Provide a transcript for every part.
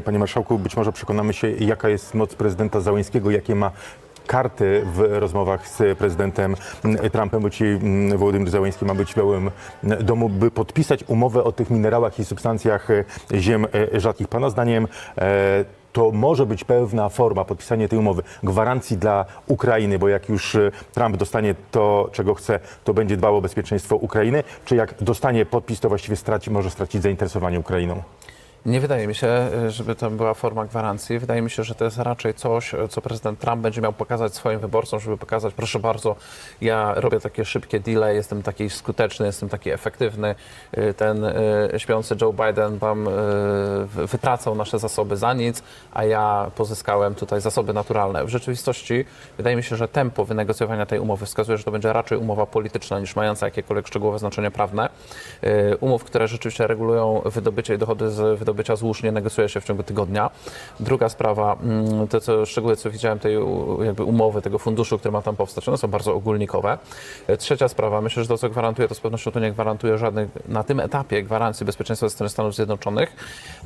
Panie marszałku, być może przekonamy się, jaka jest moc prezydenta Załęskiego, jakie ma karty w rozmowach z prezydentem Trumpem, bo ci mm, Wołodymyr Załęski ma być w Białym Domu, by podpisać umowę o tych minerałach i substancjach e, ziem e, rzadkich. Pana zdaniem e, to może być pewna forma, podpisanie tej umowy, gwarancji dla Ukrainy, bo jak już Trump dostanie to, czego chce, to będzie dbał o bezpieczeństwo Ukrainy, czy jak dostanie podpis, to właściwie straci, może stracić zainteresowanie Ukrainą? Nie wydaje mi się, żeby to była forma gwarancji. Wydaje mi się, że to jest raczej coś, co prezydent Trump będzie miał pokazać swoim wyborcom, żeby pokazać, proszę bardzo, ja robię takie szybkie deale, jestem taki skuteczny, jestem taki efektywny. Y, Ten y, śpiący Joe Biden tam y, wy- wytracał nasze zasoby za nic, a ja pozyskałem tutaj zasoby naturalne. W rzeczywistości wydaje mi się, że tempo wynegocjowania tej umowy wskazuje, że to będzie raczej umowa polityczna niż mająca jakiekolwiek szczegółowe znaczenie prawne. Umów, które rzeczywiście regulują wydobycie i dochody z wydobycia złóż nie negocjuje się w ciągu tygodnia. Druga sprawa, mm, to co szczegóły, co widziałem tej jakby umowy, tego funduszu, który ma tam powstać, one są bardzo ogólnikowe. Y, Trzecia sprawa, myślę, że to co gwarantuje, to z pewnością to nie gwarantuje żadnych na tym etapie gwarancji bezpieczeństwa ze strony Stanów Zjednoczonych,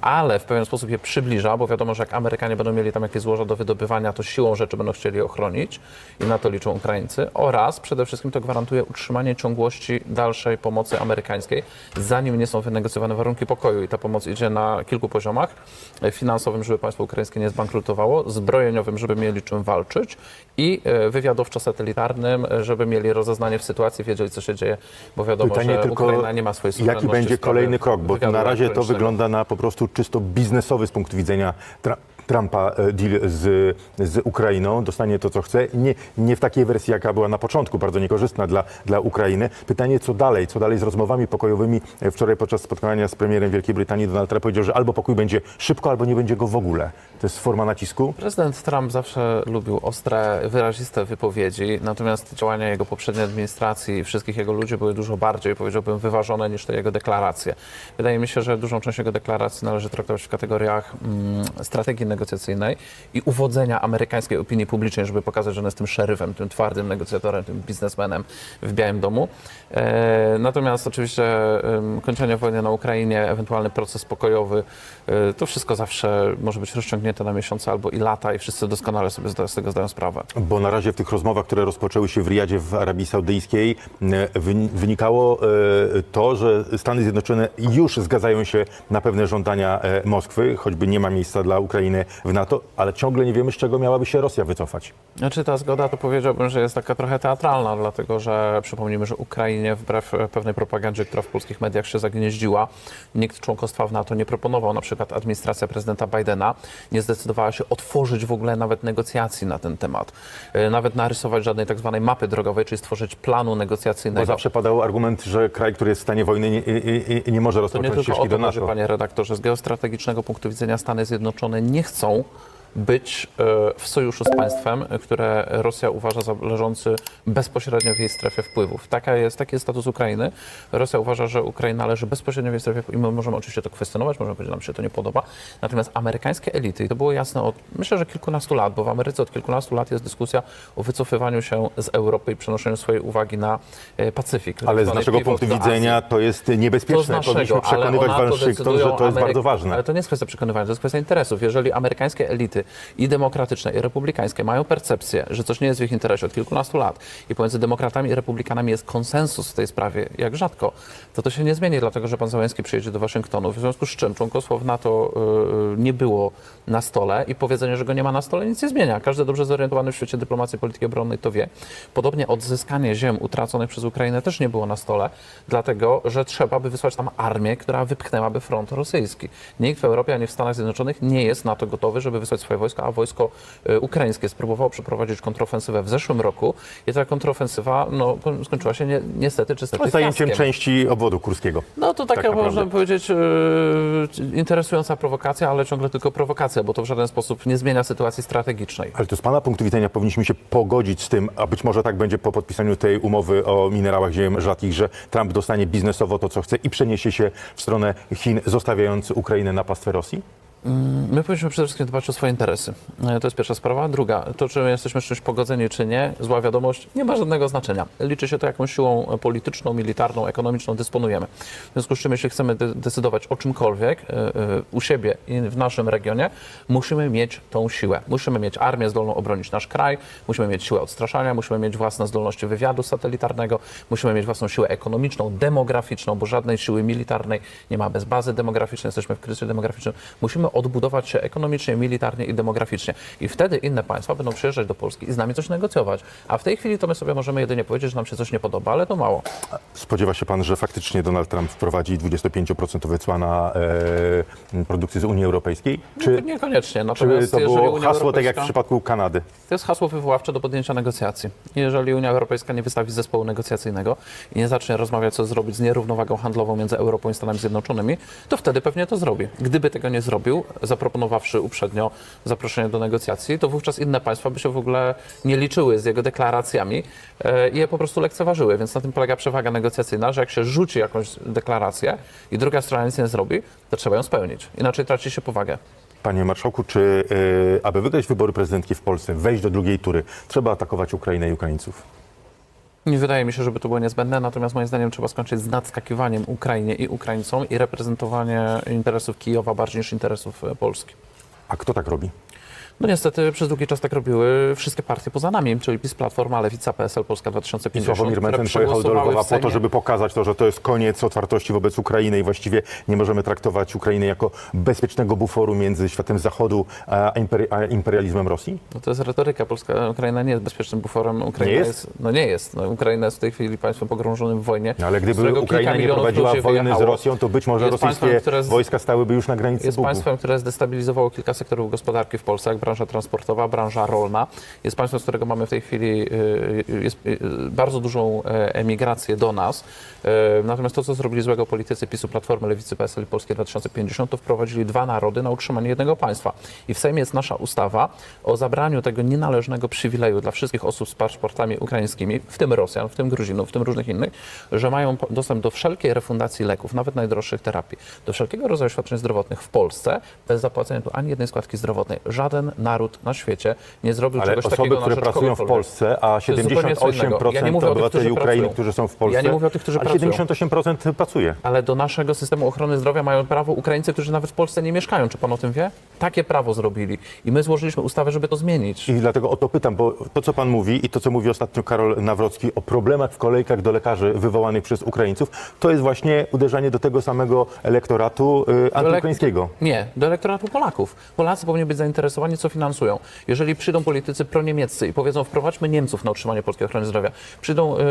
ale w pewien sposób je przybliża, bo wiadomo, że jak Amerykanie będą mieli tam jakieś złoża do wydobywania, to siłą rzeczy będą chcieli ochronić i na to liczą Ukraińcy. Oraz przede wszystkim to gwarantuje utrzymanie ciągłości dalszej pomocy amerykańskiej, zanim nie są wynegocjowane warunki pokoju. I ta pomoc idzie na kilku poziomach. E, Finansowym, żeby państwo ukraińskie nie zbankrutowało, zbrojeniowym, żeby mieli czym walczyć i e, wywiadowczo-satelitarnym, e, żeby mieli rozeznanie w sytuacji, wiedzieli co się dzieje, bo wiadomo, Pytanie że tylko, Ukraina nie ma swojej jaki suwerenności będzie w sprawie kolejny krok, bo na razie to wygląda na po prostu czysto biznesowy z punktu widzenia Tra- Trumpa e, deal z, z Ukrainą, dostanie to, co chce. Nie, nie w takiej wersji, jaka była na początku, bardzo niekorzystna dla, dla Ukrainy. Pytanie, co dalej? Co dalej z rozmowami pokojowymi? E, Wczoraj podczas spotkania z premierem Wielkiej Brytanii Donald Trump powiedział, że albo pokój będzie szybko, albo nie będzie go w ogóle. To jest forma nacisku? Prezydent Trump zawsze lubił ostre, wyraziste wypowiedzi, natomiast działania jego poprzedniej administracji i wszystkich jego ludzi były dużo bardziej, powiedziałbym, wyważone niż te jego deklaracje. Wydaje mi się, że dużą część jego deklaracji należy traktować w kategoriach mm, strategii negocjacyjnej i uwodzenia amerykańskiej opinii publicznej, żeby pokazać, że on jest tym szeryfem, tym twardym negocjatorem, tym biznesmenem w Białym Domu. E, natomiast oczywiście kończenie wojny na Ukrainie, ewentualny proces pokojowy, e, to wszystko zawsze może być rozciągnięte na miesiące albo i lata i wszyscy doskonale sobie z tego zdają sprawę. Bo na razie w tych rozmowach, które rozpoczęły się w Riyadzie w Arabii Saudyjskiej, e, wyni- wynikało to, że Stany Zjednoczone już zgadzają się na pewne żądania Moskwy, choćby nie ma miejsca dla Ukrainy w NATO, ale ciągle nie wiemy, z czego miałaby się Rosja wycofać. Znaczy ta zgoda to powiedziałbym, że jest taka trochę teatralna, dlatego że przypomnijmy, że Ukrainie wbrew pewnej propagandzie, która w polskich mediach się zagnieździła, nikt członkostwa w NATO nie proponował. Na przykład administracja prezydenta Bidena nie zdecydowała się otworzyć w ogóle nawet negocjacji na ten temat. E, Nawet narysować żadnej tak zwanej mapy drogowej, czyli stworzyć planu Bo negocjacyjnego. zawsze padał argument, że kraj, który jest w stanie wojny, nie, nie, nie, nie może To nie rozpocząć ścieżki do NATO. panie redaktorze. Z geostrategicznego punktu widzenia Stany Zjednoczone nie chcą 走。Być e, w sojuszu z państwem, które Rosja uważa za leżący bezpośrednio w jej strefie wpływów. Taka jest, taki jest status Ukrainy. Rosja uważa, że Ukraina leży bezpośrednio w jej strefie wpływów i my możemy oczywiście to kwestionować, możemy powiedzieć, że nam się to nie podoba. Natomiast amerykańskie elity, i to było jasne od, myślę, że kilkunastu lat, bo w Ameryce od kilkunastu lat jest dyskusja o wycofywaniu się z Europy i przenoszeniu swojej uwagi na e, Pacyfik. Ale z naszego punktu widzenia to jest To niebezpieczne. naszego, Powinniśmy przekonywać Waszyngton, że to jest bardzo ważne. Ale to nie jest kwestia przekonywania, to jest kwestia interesów. Jeżeli amerykańskie elity i demokratyczne, i republikańskie mają percepcję, że coś nie jest w ich interesie od kilkunastu lat i pomiędzy demokratami i republikanami jest konsensus w tej sprawie, jak rzadko, to to się nie zmieni, dlatego że pan Załęski przyjedzie do Waszyngtonu, w związku z czym członkostwo w NATO y, nie było na stole i powiedzenie, że go nie ma na stole nic nie zmienia. Każdy dobrze zorientowany w świecie dyplomacji polityki obronnej to wie. Podobnie odzyskanie ziem utraconych przez Ukrainę też nie było na stole, dlatego że trzeba by wysłać tam armię, która wypchnęłaby front rosyjski. Nikt w Europie ani w Stanach Zjednoczonych nie jest na to gotowy, żeby wysłać swoje wojska, a wojsko y, ukraińskie spróbowało przeprowadzić kontrofensywę w zeszłym roku i ta kontrofensywa no, skończyła się ni niestety czy stety Zajęciem części obwodu kurskiego. No to taka, Tak można powiedzieć, yy, interesująca prowokacja, ale ciągle tylko prowokacja, bo to w żaden sposób nie zmienia sytuacji strategicznej. Ale to z Pana punktu widzenia powinniśmy się pogodzić z tym, a być może tak będzie po podpisaniu tej umowy o minerałach ziem rzadkich, że Trump dostanie biznesowo to, co chce i przeniesie się w stronę Chin, zostawiając Ukrainę na pastwę Rosji? My powinniśmy przede wszystkim dbać o swoje interesy. E, To jest pierwsza sprawa. Druga, to czy my jesteśmy z czymś pogodzeni, czy nie, zła wiadomość, nie ma żadnego znaczenia. Liczy się to, jaką siłą polityczną, militarną, ekonomiczną dysponujemy. W związku z czym, jeśli chcemy de- decydować o czymkolwiek e, e, u siebie i w naszym regionie, musimy mieć tą siłę. Musimy mieć armię zdolną obronić nasz kraj, musimy mieć siłę odstraszania, musimy mieć własne zdolności wywiadu satelitarnego, musimy mieć własną siłę ekonomiczną, demograficzną, bo żadnej siły militarnej nie ma bez bazy demograficznej, jesteśmy w kryzysie demograficznym. Musimy odbudować się ekonomicznie, militarnie i demograficznie. I wtedy inne państwa będą przyjeżdżać do Polski i z nami coś negocjować. A w tej chwili to my sobie możemy jedynie powiedzieć, że nam się coś nie podoba, ale to mało. Spodziewa się pan, że faktycznie Donald Trump wprowadzi 25% cła na e, produkcję z Unii Europejskiej? Czy, Niekoniecznie. czy Natomiast to jeżeli było Unia hasło tak jak w Europejska- przypadku Kanady? To jest hasło wywoławcze do podjęcia negocjacji. Jeżeli Unia Europejska nie wystawi zespołu negocjacyjnego i nie zacznie rozmawiać, co zrobić z nierównowagą handlową między Europą i Stanami Zjednoczonymi, to wtedy pewnie to zrobi. Gdyby tego nie zrobił, zaproponowawszy uprzednio zaproszenie do negocjacji, to wówczas inne państwa by się w ogóle nie liczyły z jego deklaracjami e, i je po prostu lekceważyły. Więc na tym polega przewaga negocjacyjna, że jak się rzuci jakąś deklarację i druga strona nic nie zrobi, to trzeba ją spełnić. Inaczej traci się powagę. Panie marszałku, czy e, aby wygrać wybory prezydenckie w Polsce, wejść do drugiej tury, trzeba atakować Ukrainę i Ukraińców? Nie wydaje mi się, żeby to było niezbędne, natomiast moim zdaniem trzeba skończyć z nadskakiwaniem Ukrainie i Ukraińcom i reprezentowanie interesów Kijowa bardziej niż interesów e, Polski. A kto tak robi? No niestety przez długi czas tak robiły wszystkie partie poza nami, czyli PiS, Platforma, Lewica, PSL, Polska I 2050. Sławomir które Mencen pojechał do Lwowa po to, żeby pokazać to, że to jest koniec otwartości wobec Ukrainy i właściwie nie możemy traktować Ukrainy jako bezpiecznego buforu między światem Zachodu a, imperi- a imperializmem Rosji? No to jest retoryka. Polska, Ukraina nie jest bezpiecznym buforem. Ukraina Nie jest? No nie jest. No, Ukraina jest w tej chwili państwem pogrążonym w wojnie. No, ale gdyby Ukraina nie prowadziła wojny z. Rosją, to być może Jest rosyjskie państwem, z- wojska stałyby już na granicy Jest Bugu. państwem, które zdestabilizowało kilka sektorów gospodarki w Polsce, branża transportowa, branża rolna. Jest państwem, z którego mamy w tej chwili y, y, jest, y, bardzo dużą e, emigrację do nas. E, Natomiast to, co zrobili złego politycy PiSu, Platformy, Lewicy, PSL i Polskie 2050, to wprowadzili dwa narody na utrzymanie jednego państwa. I w Sejmie jest nasza ustawa o zabraniu tego nienależnego przywileju dla wszystkich osób z paszportami ukraińskimi, w tym Rosjan, w tym Gruzinów, w tym różnych innych, że mają dostęp do wszelkiej refundacji leków, nawet najdroższych terapii, do wszelkiego rodzaju świadczeń zdrowotnych w Polsce, bez zapłacenia tu ani jednej składki zdrowotnej. Żaden naród na świecie nie zrobił Ale czegoś osoby, takiego na które rzecz pracują w kogokolwiek. Polsce, a To jest zupełnie co innego. 78% Ja nie mówię o tych, obywateli którzy Ukrainy, pracują. którzy są w Polsce, Ja nie mówię o tych, którzy ale pracują. 78% pracuje. Ale do naszego systemu ochrony zdrowia mają prawo Ukraińcy, którzy nawet w Polsce nie mieszkają. Czy pan o tym wie? Takie prawo zrobili. I my złożyliśmy ustawę, żeby to zmienić. I dlatego o to pytam, bo to, co pan mówi i to, co mówi ostatnio Karol Nawrocki o problemach w kolejkach do lekarzy wywołanych przez Ukraińców, to jest właśnie uderzanie do tego samego elektoratu y, antyukraińskiego. Nie, do elektoratu Polaków. Polacy powinni być zainteresowani, co finansują. Jeżeli przyjdą politycy proniemieccy i powiedzą, wprowadźmy Niemców na utrzymanie polskiej ochrony zdrowia, przyjdą e,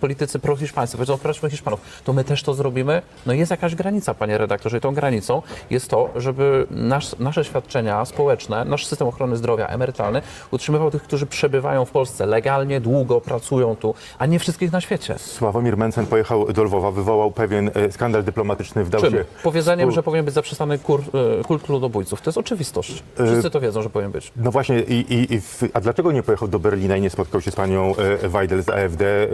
politycy prohiszpańscy, powiedzą, wprowadźmy Hiszpanów, to my też to zrobimy. No jest jakaś granica, panie redaktorze, i tą granicą jest to, żeby nasz, nasze świadczenia społeczne, nasz system ochrony zdrowia emerytalny utrzymywał tych, którzy przebywają w Polsce legalnie, długo, pracują tu, a nie wszystkich na świecie. Sławomir Mencen pojechał do Lwowa, wywołał pewien e, skandal dyplomatyczny, wdał Czym? się... Powiedzeniem, że powinien być zaprzestany kur, kult ludobójców. To jest oczywistość. Wszyscy to wiedzą, że powinien być. No właśnie, i, i, i w, a dlaczego nie pojechał do Berlina i nie spotkał się z panią e, Weidel z AfD? E,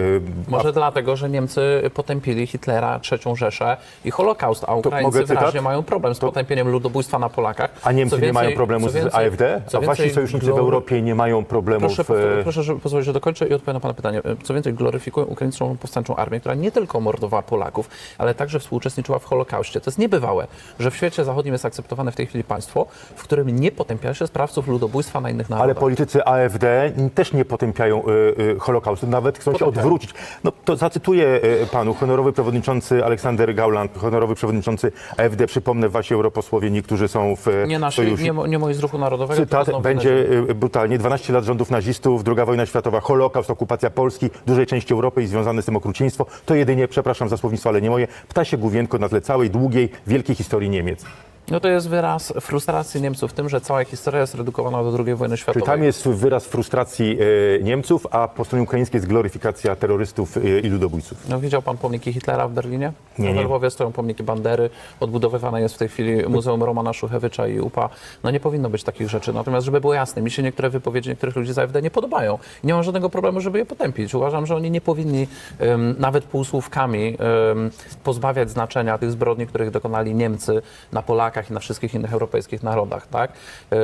Może dlatego, że Niemcy potępili Hitlera, III Rzeszę i Holokaust, a Ukraińcy wyraźnie mają problem z potępieniem ludobójstwa na Polakach. a Niemcy Co nie mają więcej- problemu co z więcej- AfD? A wasi więcej, sojusznicy w glo- Europie nie mają problemów... Proszę, e, proszę że pozwolić, że dokończę i odpowiem na Pana pytanie. Co więcej, gloryfikują ukraińską powstańczą armię, która nie tylko mordowała Polaków, ale także współuczestniczyła w Holokauście. To jest niebywałe, że w świecie zachodnim jest akceptowane w tej chwili państwo, w którym nie potępia się sprawców ludobójstwa na innych narodach. Ale politycy AfD też nie potępiają y, y, Holokaustu, nawet chcą się Potępiają. odwrócić. No to zacytuję y, panu, honorowy przewodniczący Aleksander Gauland, honorowy przewodniczący AfD, przypomnę, wasi europosłowie, którzy są w y, Nie nasi, sojuszu. nie, mo- nie moi z ruchu narodowego. Cytat tylko będzie y, brutalnie. 12 lat rządów nazistów, II wojna światowa, Holokaust, okupacja Polski, dużej części Europy i związane z tym okrucieństwo. To jedynie, przepraszam za słownictwo, ale nie moje, ptasie główienko na tle całej długiej, wielkiej historii Niemiec. No to jest wyraz frustracji Niemców w tym, że cała historia jest redukowana do II wojny światowej. tam jest wyraz frustracji y, Niemców, a po stronie ukraińskiej jest gloryfikacja terrorystów y, i ludobójców? No, widział pan pomniki Hitlera w Berlinie? Nie, W nie. Lwowie stoją pomniki Bandery, odbudowywane jest w tej chwili Muzeum Romana Szuchewicza i UPA. No nie powinno być takich rzeczy. Natomiast, żeby było jasne, mi się niektóre wypowiedzi niektórych ludzi z AfD nie podobają. Nie mam żadnego problemu, żeby je potępić. Uważam, że oni nie powinni em, nawet półsłówkami em, pozbawiać znaczenia tych zbrodni, których dokonali Niemcy na Polakach, Polakach i na wszystkich innych europejskich narodach, tak? E,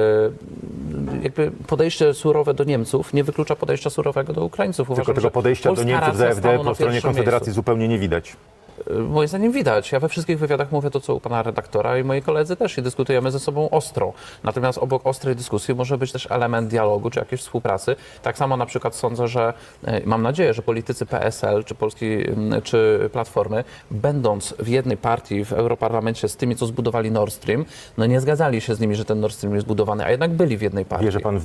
jakby podejście surowe do Niemców nie wyklucza podejścia surowego do Ukraińców. Tylko Uważam, tego że podejścia do Niemców z racja AfD stanu po stronie Konfederacji miejscu. zupełnie nie widać. Moim zdaniem widać. Ja we wszystkich wywiadach mówię to, co u pana redaktora i moi koledzy też i dyskutujemy ze sobą ostro. Natomiast obok ostrej dyskusji może być też element dialogu czy jakiejś współpracy. Tak samo na przykład sądzę, że e, mam nadzieję, że politycy PSL czy Polski m, czy Platformy, będąc w jednej partii w Europarlamencie z tymi, co zbudowali Nord Stream, no nie zgadzali się z nimi, że ten Nord Stream jest budowany, a jednak byli w jednej partii. Pan w